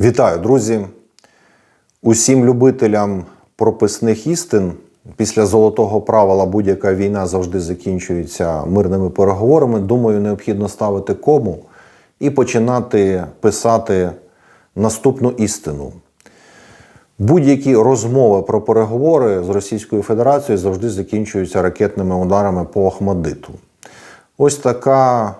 Вітаю, друзі! Усім любителям прописних істин після золотого правила будь-яка війна завжди закінчується мирними переговорами. Думаю, необхідно ставити кому і починати писати наступну істину. Будь-які розмови про переговори з Російською Федерацією завжди закінчуються ракетними ударами по Охмадиту. Ось така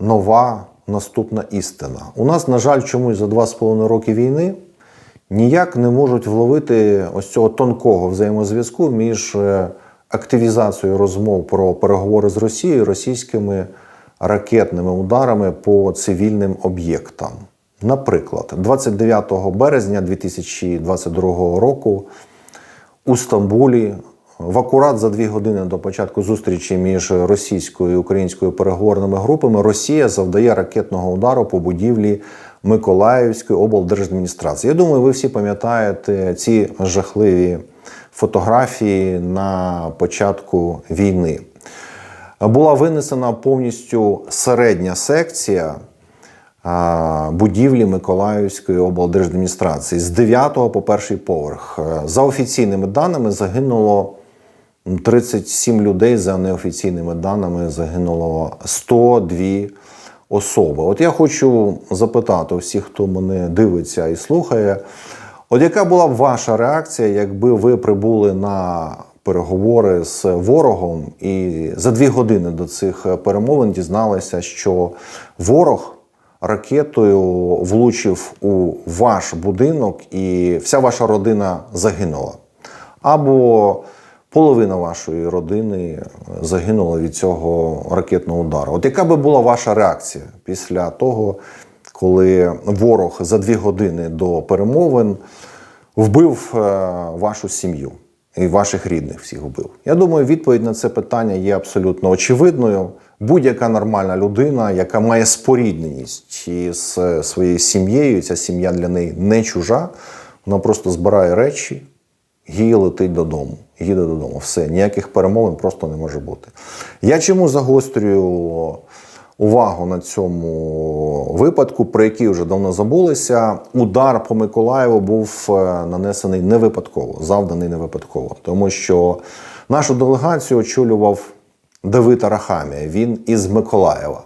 нова наступна істина. У нас, на жаль, чомусь за два з половиною роки війни ніяк не можуть вловити ось цього тонкого взаємозв'язку між е, активізацією розмов про переговори з Росією російськими ракетними ударами по цивільним об'єктам. Наприклад, 29 березня 2022 року у Стамбулі в акурат за дві години до початку зустрічі між російською і українською переговорними групами Росія завдає ракетного удару по будівлі Миколаївської облдержадміністрації. Я думаю, ви всі пам'ятаєте ці жахливі фотографії на початку війни. Була винесена повністю середня секція будівлі Миколаївської облдержадміністрації з 9 по перший поверх. За офіційними даними загинуло 37 людей, за неофіційними даними загинуло 102 особи. От я хочу запитати всіх, хто мене дивиться і слухає, от яка була б ваша реакція, якби ви прибули на переговори з ворогом і за дві години до цих перемовин дізналися, що ворог ракетою влучив у ваш будинок і вся ваша родина загинула? Або половина вашої родини загинула від цього ракетного удару. От яка би була ваша реакція після того, коли ворог за дві години до перемовин вбив е, вашу сім'ю і ваших рідних всіх вбив? Я думаю, відповідь на це питання є абсолютно очевидною. Будь-яка нормальна людина, яка має спорідненість із своєю сім'єю, ця сім'я для неї не чужа, вона просто збирає речі, її летить додому. Їде додому. Все, ніяких перемовин просто не може бути. Я чому загострюю увагу на цьому випадку, про який вже давно забулися? Удар по Миколаєву був е, нанесений не випадково, завданий не випадково, тому що нашу делегацію очолював Давид Арахамія. Він із Миколаєва.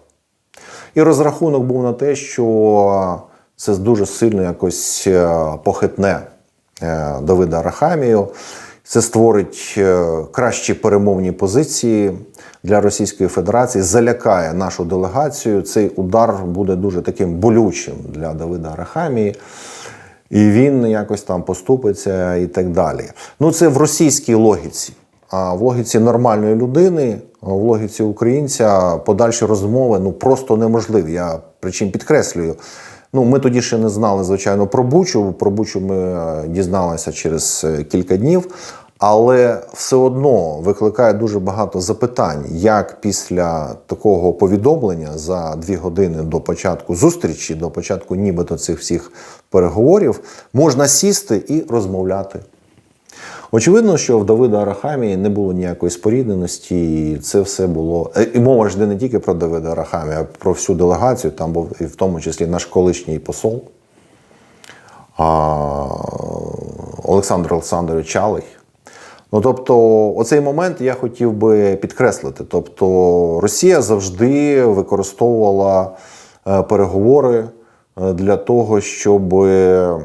І розрахунок був на те, що це дуже сильно якось е, похитне е, Давида Арахамію. Це створить е, кращі перемовні позиції для Російської Федерації, залякає нашу делегацію. Цей удар буде дуже таким болючим для Давида Арахамії. І він якось там поступиться і так далі. Ну, це в російській логіці. А в логіці нормальної людини, в логіці українця подальші розмови ну просто неможливі. Я причому підкреслюю. Ну, ми тоді ще не знали, звичайно, про Бучу. Про Бучу ми е, дізналися через е, кілька днів, але все одно викликає дуже багато запитань, як після такого повідомлення за дві години до початку зустрічі, до початку нібито цих всіх переговорів, можна сісти і розмовляти. Очевидно, що в Давида Арахамії не було ніякої спорідненості, і це все було. е, І мова ж йде не тільки про Давида Арахамія, а про всю делегацію. Там був і в тому числі наш колишній посол а, Олександр Олександрович Чалий. Ну, тобто, оцей момент я хотів би підкреслити. Тобто, Росія завжди використовувала е, переговори е, для того, щоб е,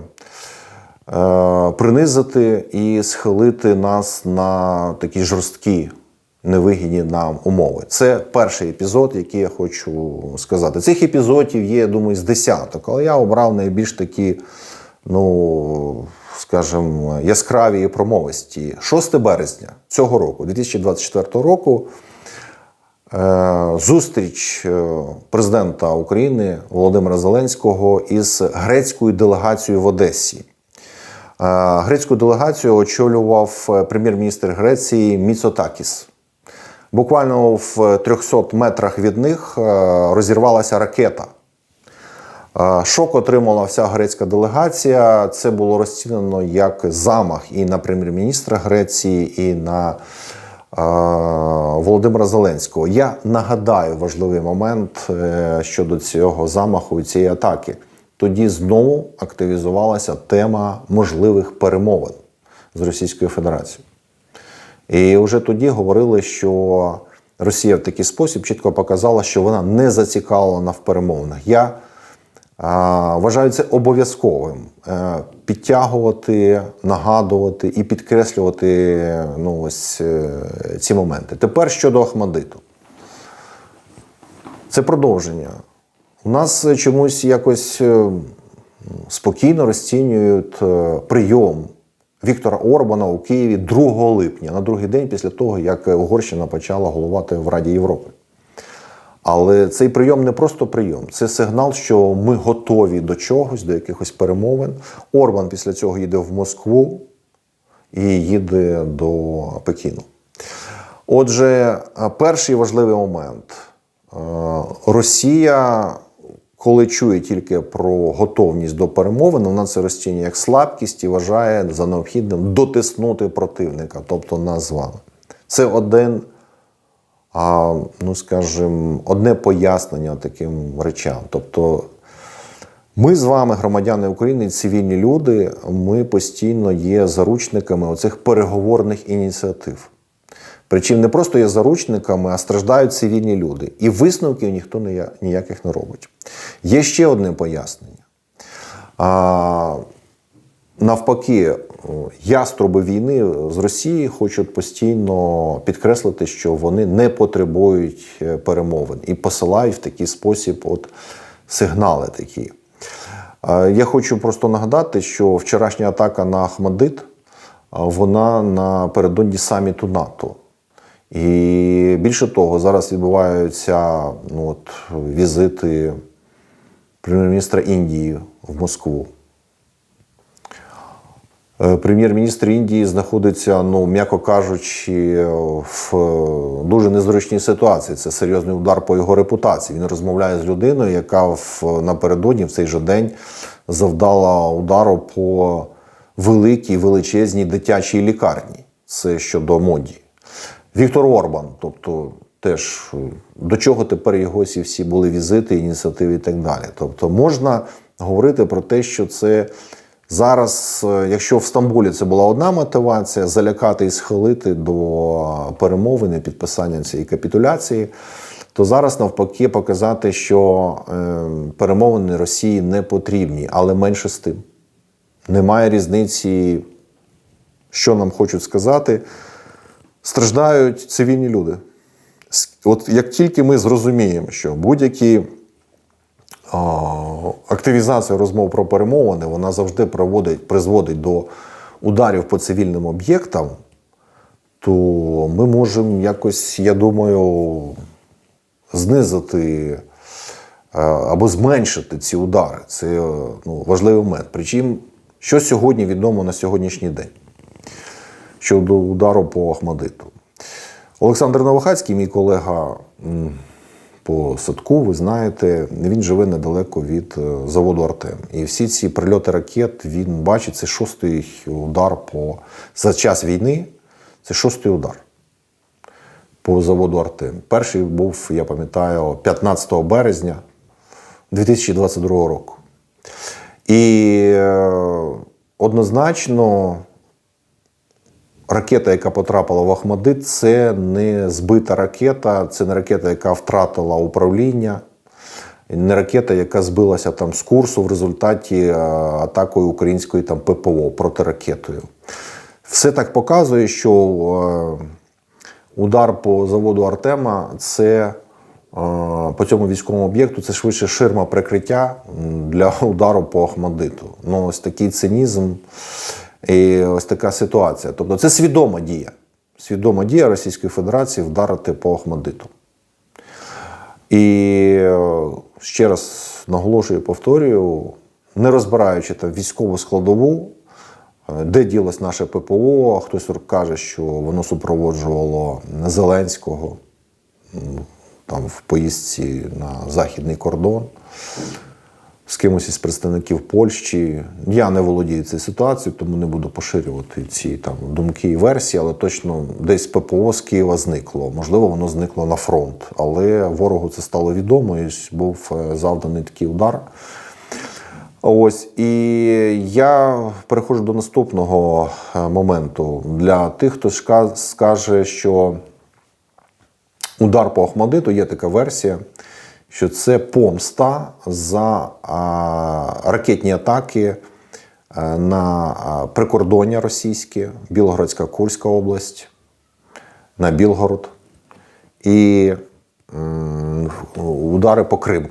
принизити і схилити нас на такі жорсткі, невигідні нам умови. Це перший епізод, який я хочу сказати. Цих епізодів є, я думаю, з десяток, але я обрав найбільш такі, ну скажімо, яскраві і промовисті. 6 березня цього року, 2024 року. Е, Зустріч е, президента України Володимира Зеленського із грецькою делегацією в Одесі. Е, Грецьку делегацію очолював е, прем'єр-міністр Греції Міцотакіс. Буквально в 300 метрах від них е, розірвалася ракета. Шок отримала вся грецька делегація. Це було розцінено як замах і на прем'єр-міністра Греції, і на Володимира Зеленського. Я нагадаю важливий момент щодо цього замаху і цієї атаки. Тоді знову активізувалася тема можливих перемовин з Російською Федерацією. І вже тоді говорили, що Росія в такий спосіб чітко показала, що вона не зацікавлена в перемовинах. Я а, вважаю це обов'язковим е, підтягувати, нагадувати і підкреслювати ну, ось, е, ці моменти. Тепер щодо Ахмадиту. Це продовження. У нас чомусь якось е, спокійно розцінюють е, прийом Віктора Орбана у Києві 2 липня, на другий день після того, як Угорщина почала головати в Раді Європи. Але цей прийом не просто прийом, це сигнал, що ми готові до чогось, до якихось перемовин. Орбан після цього їде в Москву і їде до Пекіну. Отже, перший важливий момент. Е, Росія, коли чує тільки про готовність до перемовин, вона це розцінює як слабкість і вважає за необхідним дотиснути противника, тобто нас з вами. Це один, а, ну скажімо, одне пояснення таким речам. Тобто, ми з вами, громадяни України, цивільні люди, ми постійно є заручниками оцих переговорних ініціатив. Причому не просто є заручниками, а страждають цивільні люди. І висновків ніхто не, ніяких не робить. Є ще одне пояснення. А, Навпаки, яструби війни з Росії хочуть постійно підкреслити, що вони не потребують е, перемовин і посилають в такий спосіб от сигнали такі. Я хочу просто нагадати, що вчорашня атака на Ахмадит, вона напередодні саміту НАТО. І більше того, зараз відбуваються ну, от, візити прем'єр-міністра Індії в Москву. Е, Прем'єр-міністр Індії знаходиться, ну, м'яко кажучи, в дуже незручній ситуації. Це серйозний удар по його репутації. Він розмовляє з людиною, яка в, напередодні в цей же день завдала удару по великій величезній дитячій лікарні. Це щодо моді. Віктор Орбан, тобто теж до чого тепер його ці всі були візити, ініціативи і так далі. Тобто можна говорити про те, що це зараз, якщо в Стамбулі це була одна мотивація, залякати і схилити до перемовини, підписання цієї капітуляції, то зараз навпаки показати, що е, перемовини Росії не потрібні, але менше з тим. Немає різниці, що нам хочуть сказати страждають цивільні люди. От як тільки ми зрозуміємо, що будь-які активізація розмов про перемовини, вона завжди проводить, призводить до ударів по цивільним об'єктам, то ми можемо якось, я думаю, знизити або зменшити ці удари. Це ну, важливий момент. Причому, що сьогодні відомо на сьогоднішній день щодо удару по Ахмадиту. Олександр Новохацький, мій колега по садку, ви знаєте, він живе недалеко від е, заводу Артем. І всі ці прильоти ракет він бачить, це шостий удар по за час війни. Це шостий удар по заводу Артем. Перший був, я пам'ятаю, 15 березня 2022 року. І е, однозначно ракета, яка потрапила в Ахмадит, це не збита ракета, це не ракета, яка втратила управління, не ракета, яка збилася там з курсу в результаті е, атакою української там ППО протиракетою. Все так показує, що е, удар по заводу Артема це е, по цьому військовому об'єкту це швидше ширма прикриття для удару по Ахмадиту. Ну, ось такий цинізм. І ось така ситуація. Тобто це свідома дія. Свідома дія Російської Федерації вдарити по Ахмадиту. І е, ще раз наголошую, повторюю, не розбираючи там військову складову, е, де ділось наше ППО, хтось каже, що воно супроводжувало Зеленського там в поїздці на західний кордон з кимось із представників Польщі. Я не володію цією ситуацією, тому не буду поширювати ці там думки і версії, але точно десь ППО з Києва зникло. Можливо, воно зникло на фронт. Але ворогу це стало відомо і був е, завданий такий удар. Ось і я переходжу до наступного е, моменту для тих, хто скаже, що удар по Ахмадиту є така версія, що це помста за ракетні атаки е, на прикордоння російське, Білгородська Курська область, на Білгород і удари по Криму.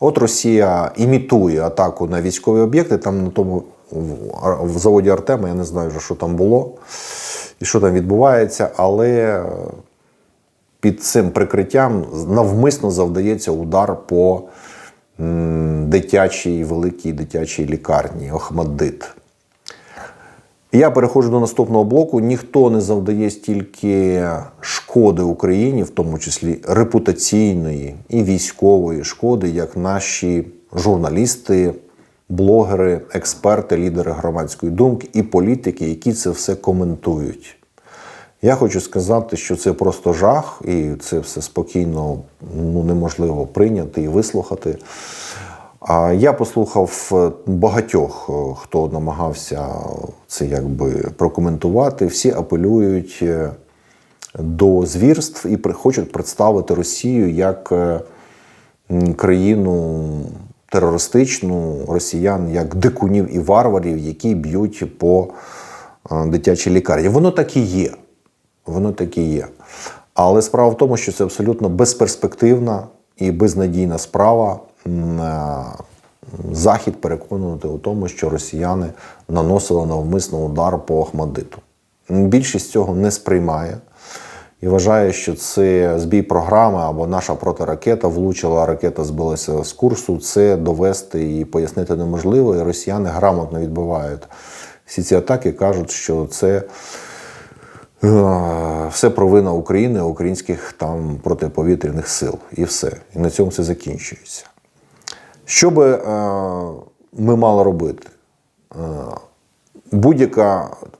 От Росія імітує атаку на військові об'єкти. Там на тому в- заводі Артема я не знаю, що там було і що там відбувається, але під цим прикриттям навмисно завдається удар по дитячій, великій дитячій лікарні Охмаддит. Я переходжу до наступного блоку. Ніхто не завдає стільки шкоди Україні, в тому числі репутаційної і військової шкоди, як наші журналісти, блогери, експерти, лідери громадської думки і політики, які це все коментують. Я хочу сказати, що це просто жах, і це все спокійно ну, неможливо прийняти і вислухати. А я послухав е, багатьох, е, хто намагався це якби прокоментувати. Всі апелюють е, до звірств і хочуть представити Росію як країну терористичну, росіян як дикунів і варварів, які б'ють по дитячій лікарні. Воно так і є. Воно так і є. Але справа в тому, що це абсолютно безперспективна і безнадійна справа. Е, Захід переконувати у тому, що росіяни наносили навмисно удар по Ахмадиту. Більшість цього не сприймає і вважає, що це збій програми або наша протиракета влучила, ракета збилася з курсу. Це довести і пояснити неможливо. І росіяни грамотно відбивають всі ці атаки, кажуть, що це все провина України, українських там протиповітряних сил. І все. І на цьому все закінчується. Що би е, ми мали робити? Е,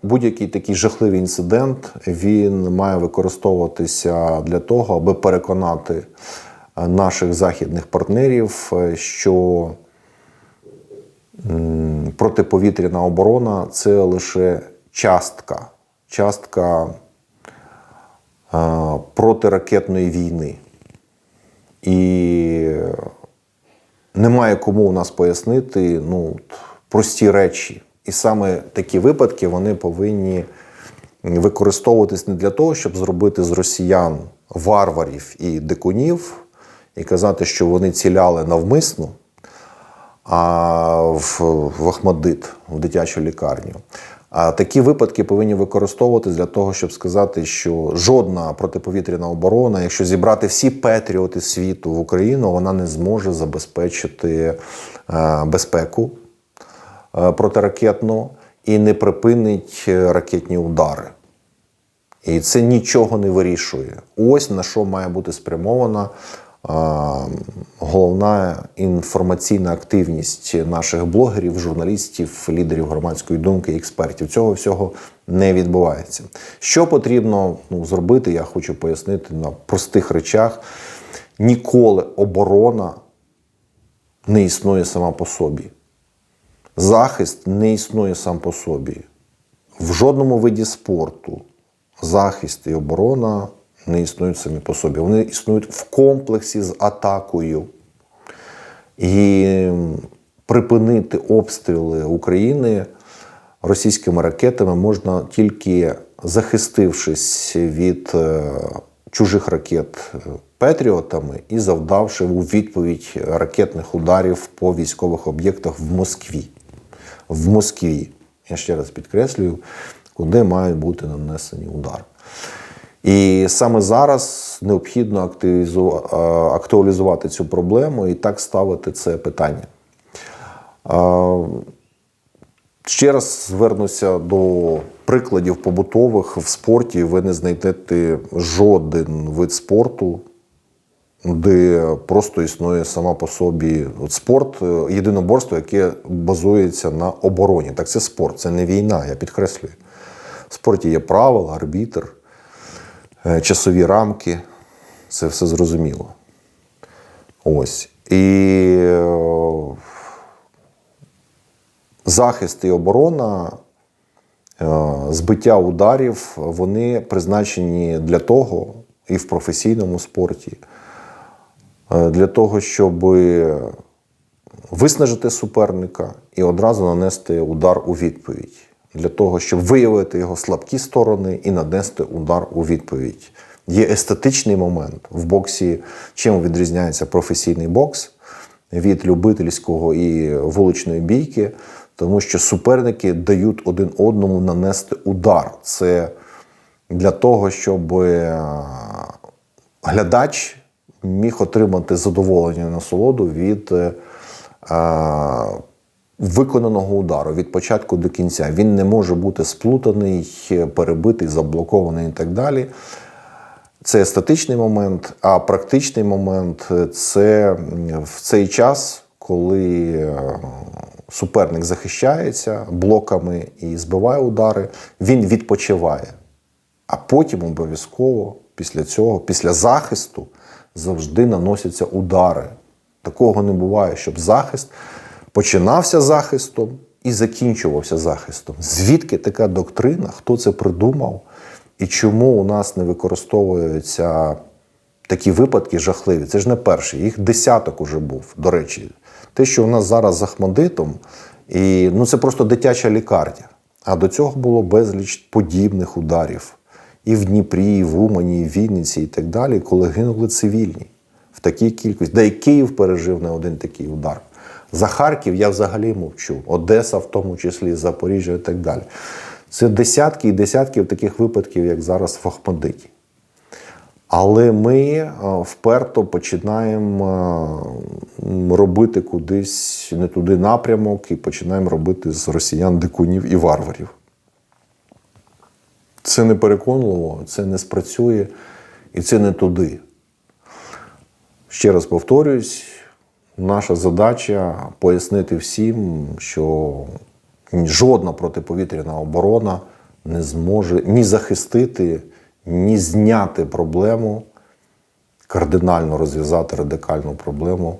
будь-який такий жахливий інцидент він має використовуватися для того, аби переконати е, наших західних партнерів, е, що протиповітряна оборона це лише частка, частка е, протиракетної війни. І немає кому у нас пояснити ну, прості речі. І саме такі випадки вони повинні використовуватись не для того, щоб зробити з росіян варварів і дикунів, і казати, що вони ціляли навмисно, а в, в Ахмадит, в дитячу лікарню. А такі випадки повинні використовуватись для того, щоб сказати, що жодна протиповітряна оборона, якщо зібрати всі патріоти світу в Україну, вона не зможе забезпечити е, безпеку е, протиракетну і не припинить ракетні удари. І це нічого не вирішує. Ось на що має бути спрямована головна інформаційна активність наших блогерів, журналістів, лідерів громадської думки, експертів. Цього всього не відбувається. Що потрібно ну, зробити, я хочу пояснити на простих речах. Ніколи оборона не існує сама по собі. Захист не існує сам по собі. В жодному виді спорту захист і оборона не існують самі по собі. Вони існують в комплексі з атакою. І припинити обстріли України російськими ракетами можна тільки захистившись від е, чужих ракет е, Петріотами і завдавши у відповідь ракетних ударів по військових об'єктах в Москві. В Москві, я ще раз підкреслюю, куди мають бути нанесені удари. І саме зараз необхідно е, актуалізувати цю проблему і так ставити це питання. Е, Ще раз звернуся до прикладів побутових в спорті. Ви не знайдете жоден вид спорту, де просто існує сама по собі спорт, е, єдиноборство, яке базується на обороні. Так це спорт, це не війна, я підкреслюю. В спорті є правила, арбітр, часові рамки. Це все зрозуміло. Ось. І е, захист і оборона, е, збиття ударів, вони призначені для того, і в професійному спорті, е, для того, щоб виснажити суперника і одразу нанести удар у відповідь. Для того, щоб виявити його слабкі сторони і нанести удар у відповідь. Є естетичний момент в боксі, чим відрізняється професійний бокс від любительського і вуличної бійки, тому що суперники дають один одному нанести удар. Це для того, щоб е, глядач міг отримати задоволення насолоду від е, виконаного удару від початку до кінця. Він не може бути сплутаний, перебитий, заблокований і так далі. Це естетичний момент, а практичний момент це в цей час, коли е, суперник захищається блоками і збиває удари, він відпочиває. А потім обов'язково після цього, після захисту, завжди наносяться удари. Такого не буває, щоб захист починався захистом і закінчувався захистом. Звідки така доктрина? Хто це придумав? І чому у нас не використовуються такі випадки жахливі? Це ж не перший, їх десяток уже був. До речі, те, що у нас зараз з Ахмадитом, і ну це просто дитяча лікарня. А до цього було безліч подібних ударів і в Дніпрі, і в Умані, і в Вінниці, і так далі, коли гинули цивільні в такій кількості. Да і Київ пережив не один такий удар. За Харків я взагалі мовчу, Одеса, в тому числі, Запоріжжя і так далі. Це десятки і десятки таких випадків, як зараз в Ахмадиті. Але ми е, вперто починаємо е, робити кудись не туди напрямок і починаємо робити з росіян дикунів і варварів. Це не переконливо, це не спрацює і це не туди. Ще раз повторюсь, наша задача пояснити всім, що жодна протиповітряна оборона не зможе ні захистити, ні зняти проблему, кардинально розв'язати радикальну проблему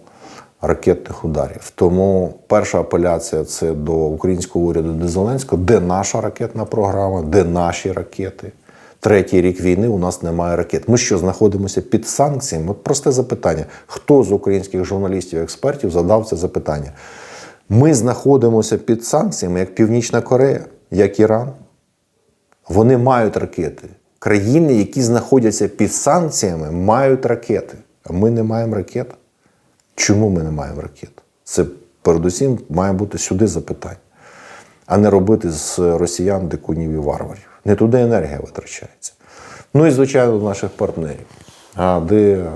ракетних ударів. Тому перша апеляція це до українського уряду до Зеленського, де наша ракетна програма, де наші ракети. Третій рік війни у нас немає ракет. Ми що знаходимося під санкціями? От просте запитання: хто з українських журналістів експертів задав це запитання? Ми знаходимося під санкціями, як Північна Корея, як Іран. Вони мають ракети. Країни, які знаходяться під санкціями, мають ракети. А ми не маємо ракет. Чому ми не маємо ракет? Це передусім має бути сюди запитання, а не робити з росіян дикунів і варварів. Не туди енергія витрачається. Ну і, звичайно, наших партнерів. А де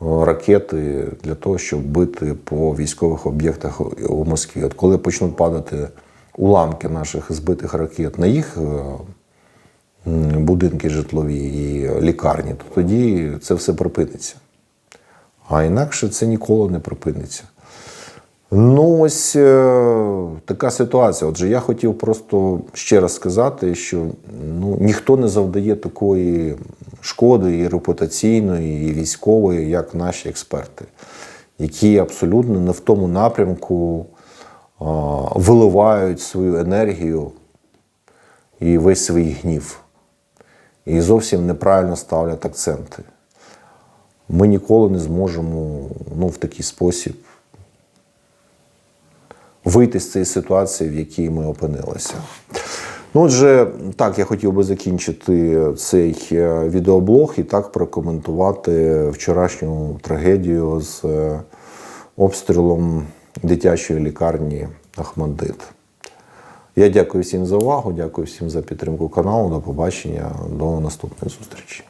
ракети для того, щоб бити по військових об'єктах у Москві? От коли почнуть падати уламки наших збитих ракет на їх будинки житлові і лікарні, то тоді це все припиниться. А інакше це ніколи не припиниться. Ну, ось е, така ситуація. Отже, я хотів просто ще раз сказати, що ну, ніхто не завдає такої шкоди і репутаційної, і військової, як наші експерти, які абсолютно не в тому напрямку а, виливають свою енергію і весь свій гнів. І зовсім неправильно ставлять акценти. Ми ніколи не зможемо ну, в такий спосіб вийти з цієї ситуації, в якій ми опинилися. Ну, отже, так, я хотів би закінчити цей е, відеоблог і так прокоментувати вчорашню трагедію з е, обстрілом дитячої лікарні Ахмадит. Я дякую всім за увагу, дякую всім за підтримку каналу. До побачення, до наступної зустрічі.